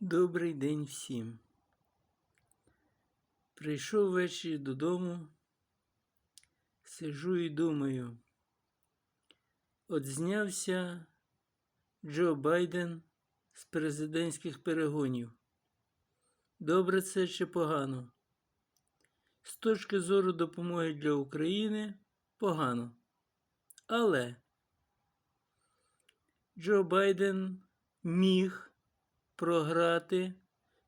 Добрий день всім. Прийшов ввечері додому, сижу і думаю. От знявся Джо Байден з президентських перегонів. Добре це чи погано? З точки зору допомоги для України погано. Але Джо Байден міг програти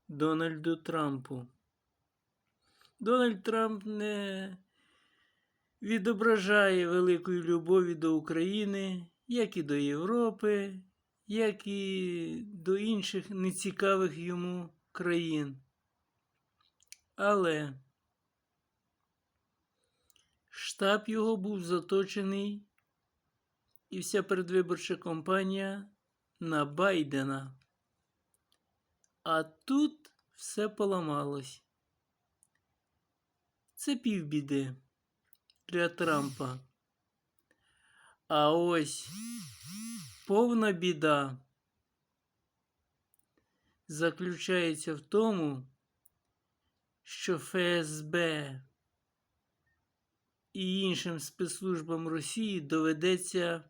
Дональду Трампу. Дональд Трамп не відображає великої любові до України, як і до Європи, як і до інших нецікавих йому країн. Але штаб його був заточений, і вся передвиборча кампанія на Байдена. А тут все поламалось. Це півбіди для Трампа. А ось повна біда заключається в тому, що ФСБ і іншим спецслужбам Росії доведеться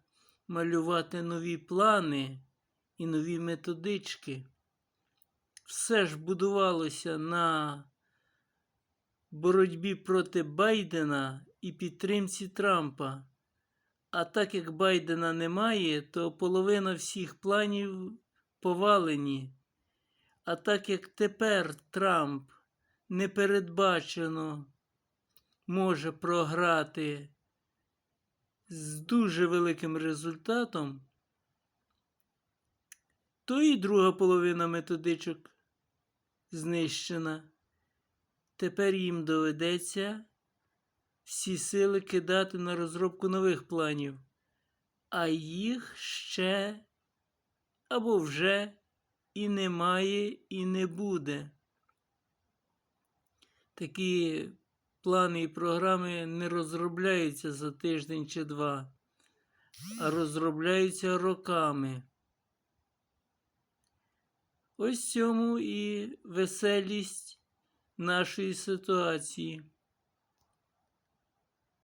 малювати нові плани і нові методички все ж будувалося на боротьбі проти Байдена і підтримці Трампа. А так як Байдена немає, то половина всіх планів повалені. А так як тепер Трамп непередбачено може програти з дуже великим результатом, то і друга половина методичок знищена. Тепер їм доведеться всі сили кидати на розробку нових планів, а їх ще або вже і немає, і не буде. Такі плани і програми не розробляються за тиждень чи два, а розробляються роками. Ось цьому і веселість нашої ситуації.